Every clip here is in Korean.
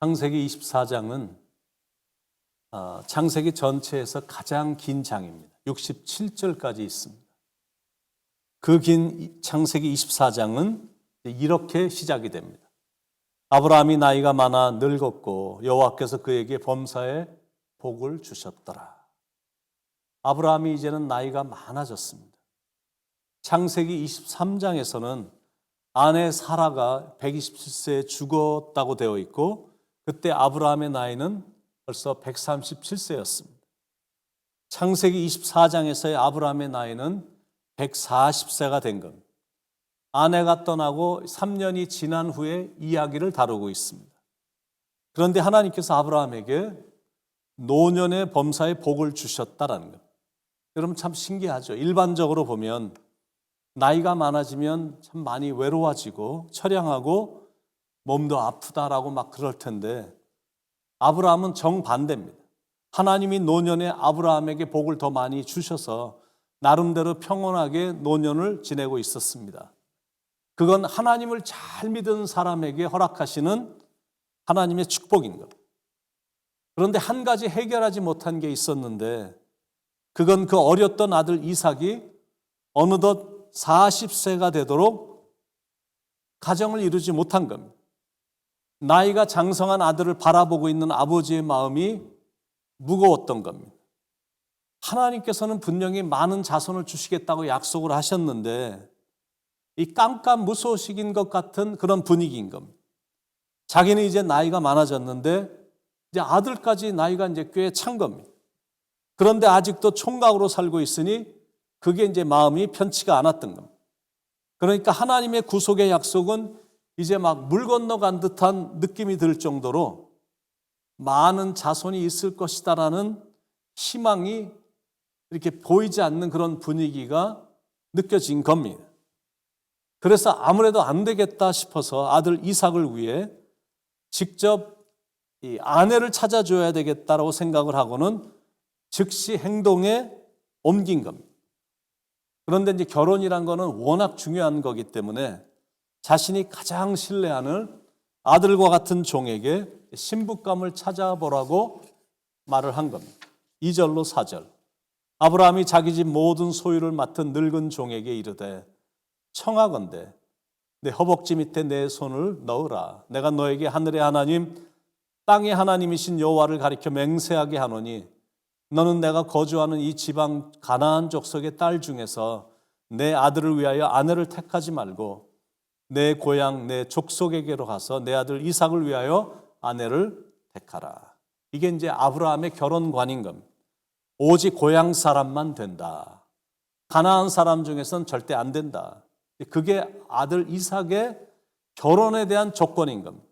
창세기 24장은 어, 창세기 전체에서 가장 긴 장입니다. 67절까지 있습니다. 그 긴 창세기 24장은 이렇게 시작이 됩니다. 아브라함이 나이가 많아 늙었고 여호와께서 그에게 범사에 복을 주셨더라. 아브라함이 이제는 나이가 많아졌습니다. 창세기 23장에서는 아내 사라가 127세에 죽었다고 되어 있고 그때 아브라함의 나이는 벌써 137세였습니다. 창세기 24장에서의 아브라함의 나이는 140세가 된 겁니다. 아내가 떠나고 3년이 지난 후에 이야기를 다루고 있습니다. 그런데 하나님께서 아브라함에게 노년의 범사에 복을 주셨다라는 것. 여러분 참 신기하죠. 일반적으로 보면 나이가 많아지면 참 많이 외로워지고 처량하고 몸도 아프다라고 막 그럴 텐데 아브라함은 정반대입니다. 하나님이 노년에 아브라함에게 복을 더 많이 주셔서 나름대로 평온하게 노년을 지내고 있었습니다. 그건 하나님을 잘 믿은 사람에게 허락하시는 하나님의 축복인 겁니다. 그런데 한 가지 해결하지 못한 게 있었는데 그건 그 어렸던 아들 이삭이 어느덧 40세가 되도록 가정을 이루지 못한 겁니다. 나이가 장성한 아들을 바라보고 있는 아버지의 마음이 무거웠던 겁니다. 하나님께서는 분명히 많은 자손을 주시겠다고 약속을 하셨는데 이 깜깜 무소식인 것 같은 그런 분위기인 겁니다. 자기는 이제 나이가 많아졌는데 이제 아들까지 나이가 이제 꽤 찬 겁니다. 그런데 아직도 총각으로 살고 있으니 그게 이제 마음이 편치가 않았던 겁니다. 그러니까 하나님의 구속의 약속은 이제 막 물 건너간 듯한 느낌이 들 정도로 많은 자손이 있을 것이다라는 희망이 이렇게 보이지 않는 그런 분위기가 느껴진 겁니다. 그래서 아무래도 안 되겠다 싶어서 아들 이삭을 위해 직접 이 아내를 찾아줘야 되겠다라고 생각을 하고는 즉시 행동에 옮긴 겁니다. 그런데 이제 결혼이란 거는 워낙 중요한 거기 때문에 자신이 가장 신뢰하는 아들과 같은 종에게 신부감을 찾아보라고 말을 한 겁니다. 2절로 4절. 아브라함이 자기 집 모든 소유를 맡은 늙은 종에게 이르되 청하건대 내 허벅지 밑에 내 손을 넣으라. 내가 너에게 하늘의 하나님 땅의 하나님이신 여호와를 가리켜 맹세하게 하노니 너는 내가 거주하는 이 지방 가나안 족속의 딸 중에서 내 아들을 위하여 아내를 택하지 말고 내 고향 내 족속에게로 가서 내 아들 이삭을 위하여 아내를 택하라. 이게 이제 아브라함의 결혼관인 겁니다. 오직 고향 사람만 된다. 가나안 사람 중에서는 절대 안 된다. 그게 아들 이삭의 결혼에 대한 조건인 겁니다.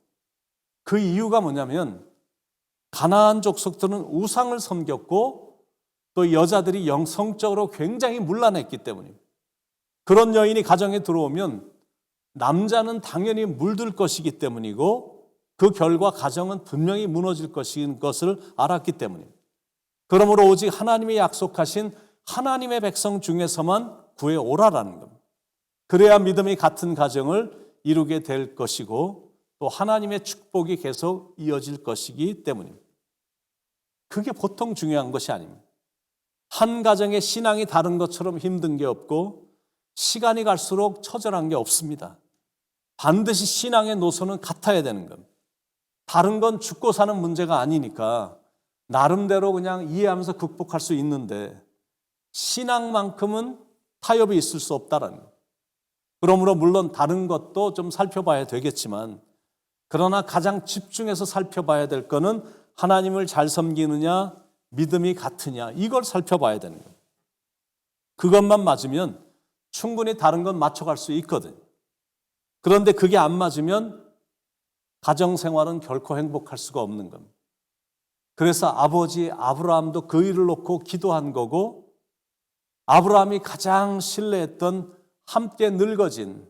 그 이유가 뭐냐면 가나안 족속들은 우상을 섬겼고 또 여자들이 영성적으로 굉장히 문란했기 때문입니다. 그런 여인이 가정에 들어오면 남자는 당연히 물들 것이기 때문이고 그 결과 가정은 분명히 무너질 것인 것을 알았기 때문입니다. 그러므로 오직 하나님이 약속하신 하나님의 백성 중에서만 구해 오라라는 겁니다. 그래야 믿음이 같은 가정을 이루게 될 것이고 또 하나님의 축복이 계속 이어질 것이기 때문입니다. 그게 보통 중요한 것이 아닙니다. 한 가정의 신앙이 다른 것처럼 힘든 게 없고 시간이 갈수록 처절한 게 없습니다. 반드시 신앙의 노선은 같아야 되는 겁니다. 다른 건 죽고 사는 문제가 아니니까 나름대로 그냥 이해하면서 극복할 수 있는데 신앙만큼은 타협이 있을 수 없다라는 거예요. 그러므로 물론 다른 것도 좀 살펴봐야 되겠지만 그러나 가장 집중해서 살펴봐야 될 거는 하나님을 잘 섬기느냐 믿음이 같으냐 이걸 살펴봐야 되는 거예요. 그것만 맞으면 충분히 다른 건 맞춰갈 수 있거든요. 그런데 그게 안 맞으면 가정 생활은 결코 행복할 수가 없는 겁니다. 그래서 아버지 아브라함도 그 일을 놓고 기도한 거고 아브라함이 가장 신뢰했던 함께 늙어진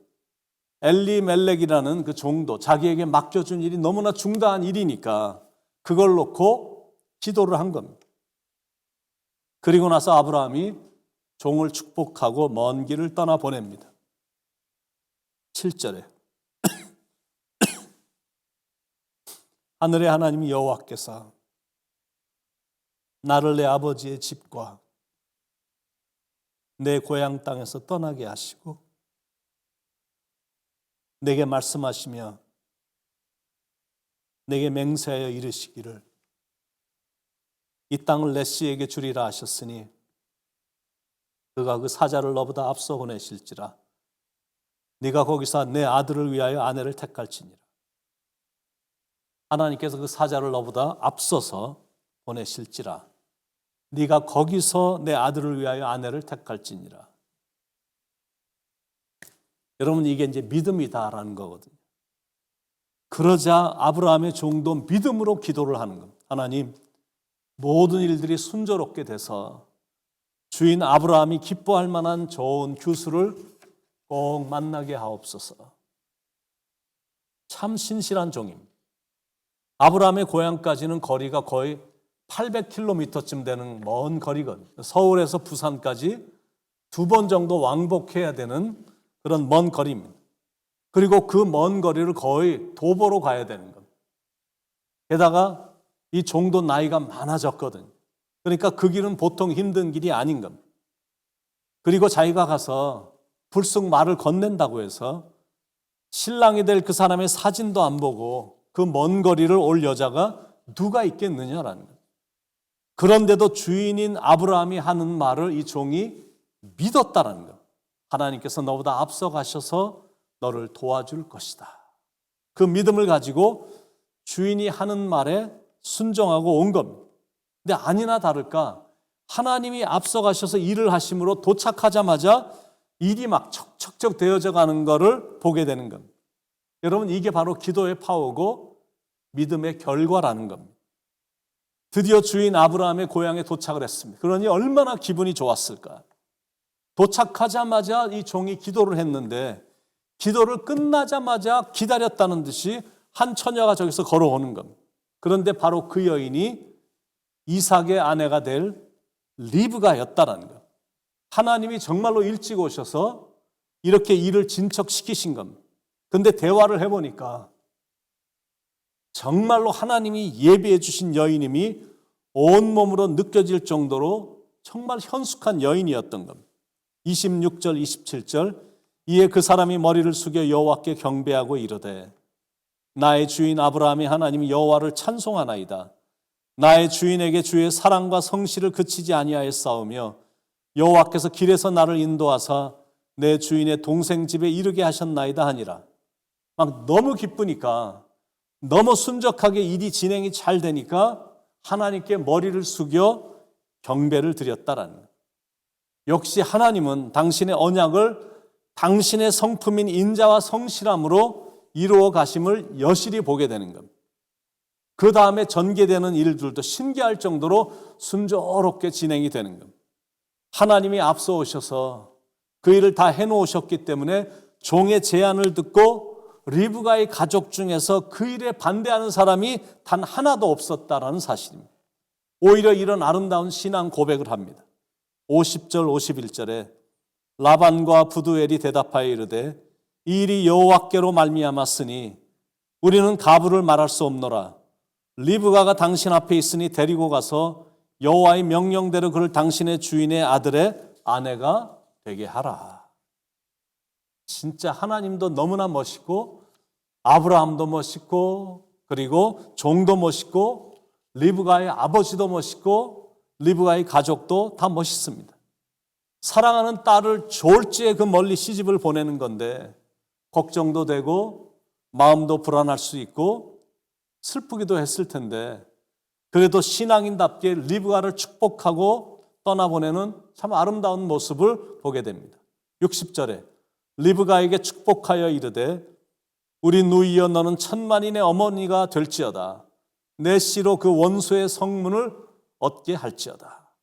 엘리 멜렉이라는 그 종도 자기에게 맡겨준 일이 너무나 중다한 일이니까 그걸 놓고 기도를 한 겁니다. 그리고 나서 아브라함이 종을 축복하고 먼 길을 떠나 보냅니다. 7절에 하늘의 하나님 여호와께서 나를 내 아버지의 집과 내 고향 땅에서 떠나게 하시고 내게 말씀하시며 내게 맹세하여 이르시기를 이 땅을 내 씨에게 주리라 하셨으니 그가 그 사자를 너보다 앞서 보내실지라 네가 거기서 내 아들을 위하여 아내를 택할지니라 하나님께서 그 사자를 너보다 앞서서 보내실지라 네가 거기서 내 아들을 위하여 아내를 택할지니라 여러분 이게 이제 믿음이다라는 거거든요. 그러자 아브라함의 종도 믿음으로 기도를 하는 겁니다. 하나님 모든 일들이 순조롭게 돼서 주인 아브라함이 기뻐할 만한 좋은 규수를 꼭 만나게 하옵소서. 참 신실한 종입니다. 아브라함의 고향까지는 거리가 거의 800km쯤 되는 먼 거리거든요. 서울에서 부산까지 두 번 정도 왕복해야 되는 그런 먼 거리입니다. 그리고 그 먼 거리를 거의 도보로 가야 되는 겁니다. 게다가 이 종도 나이가 많아졌거든요. 그러니까 그 길은 보통 힘든 길이 아닌 겁니다. 그리고 자기가 가서 불쑥 말을 건넨다고 해서 신랑이 될 그 사람의 사진도 안 보고 그 먼 거리를 올 여자가 누가 있겠느냐라는 거예요. 그런데도 주인인 아브라함이 하는 말을 이 종이 믿었다라는 거예요. 하나님께서 너보다 앞서 가셔서 너를 도와줄 것이다. 그 믿음을 가지고 주인이 하는 말에 순종하고 온 겁니다. 근데 아니나 다를까 하나님이 앞서 가셔서 일을 하심으로 도착하자마자 일이 막 척척척 되어져 가는 것을 보게 되는 겁니다. 여러분 이게 바로 기도의 파워고 믿음의 결과라는 겁니다. 드디어 주인 아브라함의 고향에 도착을 했습니다. 그러니 얼마나 기분이 좋았을까? 도착하자마자 이 종이 기도를 했는데 기도를 끝나자마자 기다렸다는 듯이 한 처녀가 저기서 걸어오는 겁니다. 그런데 바로 그 여인이 이삭의 아내가 될 리브가였다라는 것. 하나님이 정말로 일찍 오셔서 이렇게 일을 진척시키신 겁니다. 근데 대화를 해보니까 정말로 하나님이 예비해 주신 여인임이 온몸으로 느껴질 정도로 정말 현숙한 여인이었던 겁니다. 26절, 27절 이에 그 사람이 머리를 숙여 여호와께 경배하고 이르되 나의 주인 아브라함이 하나님 여호와를 찬송하나이다. 나의 주인에게 주의 사랑과 성실을 그치지 아니하였사오며 여호와께서 길에서 나를 인도하사 내 주인의 동생 집에 이르게 하셨나이다 하니라. 막 너무 기쁘니까 너무 순적하게 일이 진행이 잘 되니까 하나님께 머리를 숙여 경배를 드렸다라는 것. 역시 하나님은 당신의 언약을 당신의 성품인 인자와 성실함으로 이루어 가심을 여실히 보게 되는 겁니다. 그 다음에 전개되는 일들도 신기할 정도로 순조롭게 진행이 되는 겁니다. 하나님이 앞서 오셔서 그 일을 다 해놓으셨기 때문에 종의 제안을 듣고 리브가의 가족 중에서 그 일에 반대하는 사람이 단 하나도 없었다라는 사실입니다. 오히려 이런 아름다운 신앙 고백을 합니다. 50절 51절에 라반과 부두엘이 대답하여 이르되 이 일이 여호와께로 말미암았으니 우리는 가부를 말할 수 없노라 리브가가 당신 앞에 있으니 데리고 가서 여호와의 명령대로 그를 당신의 주인의 아들의 아내가 되게 하라. 진짜 하나님도 너무나 멋있고 아브라함도 멋있고 그리고 종도 멋있고 리브가의 아버지도 멋있고 리브가의 가족도 다 멋있습니다. 사랑하는 딸을 졸지에 그 멀리 시집을 보내는 건데 걱정도 되고 마음도 불안할 수 있고 슬프기도 했을 텐데 그래도 신앙인답게 리브가를 축복하고 떠나보내는 참 아름다운 모습을 보게 됩니다. 60절에 리브가에게 축복하여 이르되 우리 누이여 너는 천만인의 어머니가 될지어다 내 씨로 그 원수의 성문을 얻게 할지어다.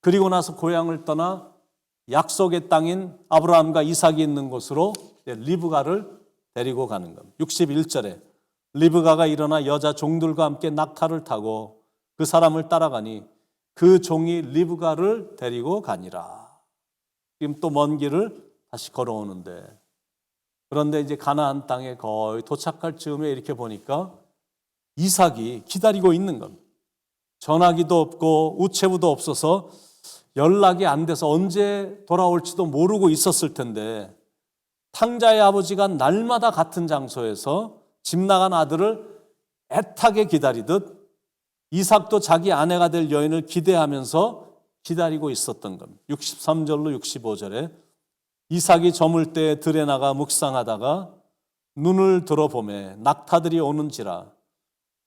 그리고 나서 고향을 떠나 약속의 땅인 아브라함과 이삭이 있는 곳으로 리브가를 데리고 가는 겁니다. 61절에 리브가가 일어나 여자 종들과 함께 낙타를 타고 그 사람을 따라가니 그 종이 리브가를 데리고 가니라. 지금 또 먼 길을 다시 걸어오는데 그런데 이제 가나안 땅에 거의 도착할 즈음에 이렇게 보니까 이삭이 기다리고 있는 겁니다. 전화기도 없고 우체부도 없어서 연락이 안 돼서 언제 돌아올지도 모르고 있었을 텐데 탕자의 아버지가 날마다 같은 장소에서 집 나간 아들을 애타게 기다리듯 이삭도 자기 아내가 될 여인을 기대하면서 기다리고 있었던 겁니다. 63절로 65절에 이삭이 저물 때 들에 나가 묵상하다가 눈을 들어보매 낙타들이 오는지라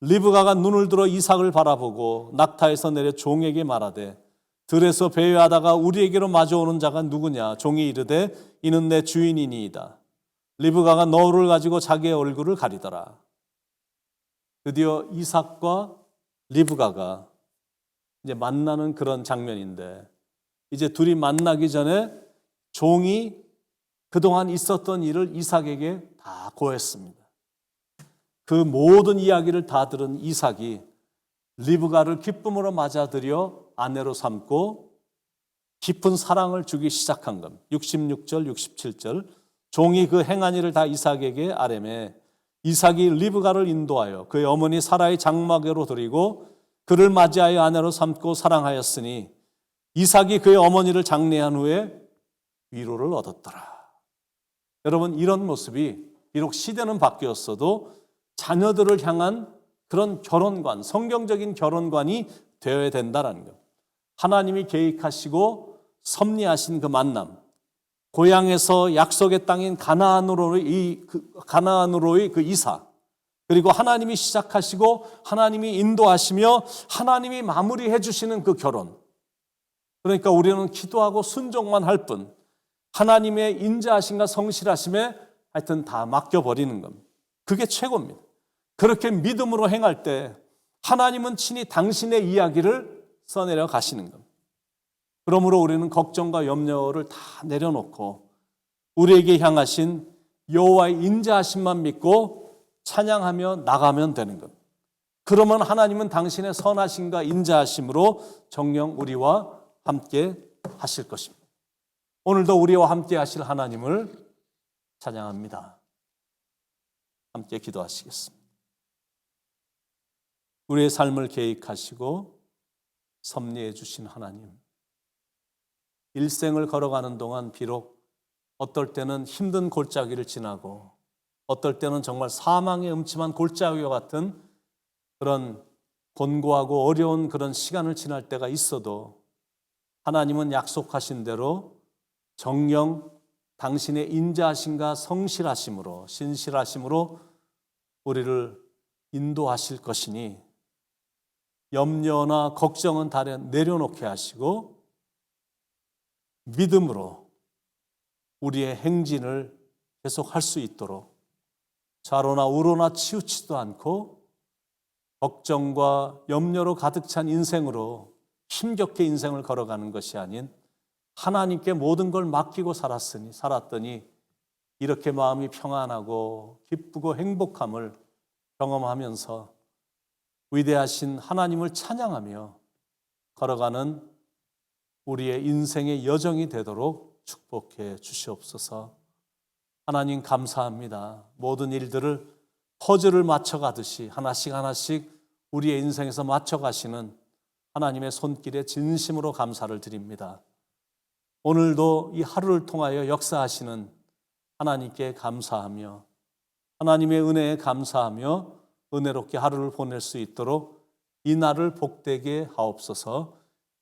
리브가가 눈을 들어 이삭을 바라보고 낙타에서 내려 종에게 말하되 들에서 배회하다가 우리에게로 마주오는 자가 누구냐 종이 이르되 이는 내 주인이니이다 리브가가 너울을 가지고 자기의 얼굴을 가리더라 드디어 이삭과 리브가가 이제 만나는 그런 장면인데 이제 둘이 만나기 전에 종이 그동안 있었던 일을 이삭에게 다 고했습니다. 그 모든 이야기를 다 들은 이삭이 리브가를 기쁨으로 맞아들여 아내로 삼고 깊은 사랑을 주기 시작한 겁니다. 66절, 67절. 종이 그 행한 일을 다 이삭에게 아뢰매 이삭이 리브가를 인도하여 그의 어머니 사라의 장막으로 드리고 그를 맞이하여 아내로 삼고 사랑하였으니 이삭이 그의 어머니를 장례한 후에 위로를 얻었더라. 여러분 이런 모습이 비록 시대는 바뀌었어도 자녀들을 향한 그런 결혼관, 성경적인 결혼관이 되어야 된다라는 것. 하나님이 계획하시고 섭리하신 그 만남, 고향에서 약속의 땅인 가나안으로의 이 그, 가나안으로의 그 이사, 그리고 하나님이 시작하시고 하나님이 인도하시며 하나님이 마무리해 주시는 그 결혼. 그러니까 우리는 기도하고 순종만 할 뿐, 하나님의 인자하심과 성실하심에 하여튼 다 맡겨 버리는 겁니다. 그게 최고입니다. 그렇게 믿음으로 행할 때 하나님은 친히 당신의 이야기를 써내려 가시는 겁니다. 그러므로 우리는 걱정과 염려를 다 내려놓고 우리에게 향하신 여호와의 인자하심만 믿고 찬양하며 나가면 되는 것. 그러면 하나님은 당신의 선하심과 인자하심으로 정령 우리와 함께 하실 것입니다. 오늘도 우리와 함께 하실 하나님을 찬양합니다. 함께 기도하시겠습니다. 우리의 삶을 계획하시고 섭리해 주신 하나님. 일생을 걸어가는 동안 비록 어떨 때는 힘든 골짜기를 지나고 어떨 때는 정말 사망의 음침한 골짜기와 같은 그런 곤고하고 어려운 그런 시간을 지날 때가 있어도 하나님은 약속하신 대로 정령 당신의 인자하심과 성실하심으로 신실하심으로 우리를 인도하실 것이니 염려나 걱정은 다 내려놓게 하시고 믿음으로 우리의 행진을 계속 할 수 있도록 좌로나 우로나 치우치도 않고 걱정과 염려로 가득 찬 인생으로 힘겹게 인생을 걸어가는 것이 아닌 하나님께 모든 걸 맡기고 살았으니 살았더니 이렇게 마음이 평안하고 기쁘고 행복함을 경험하면서 위대하신 하나님을 찬양하며 걸어가는 우리의 인생의 여정이 되도록 축복해 주시옵소서. 하나님 감사합니다. 모든 일들을 퍼즐을 맞춰가듯이 하나씩 하나씩 우리의 인생에서 맞춰가시는 하나님의 손길에 진심으로 감사를 드립니다. 오늘도 이 하루를 통하여 역사하시는 하나님께 감사하며 하나님의 은혜에 감사하며 은혜롭게 하루를 보낼 수 있도록 이 날을 복되게 하옵소서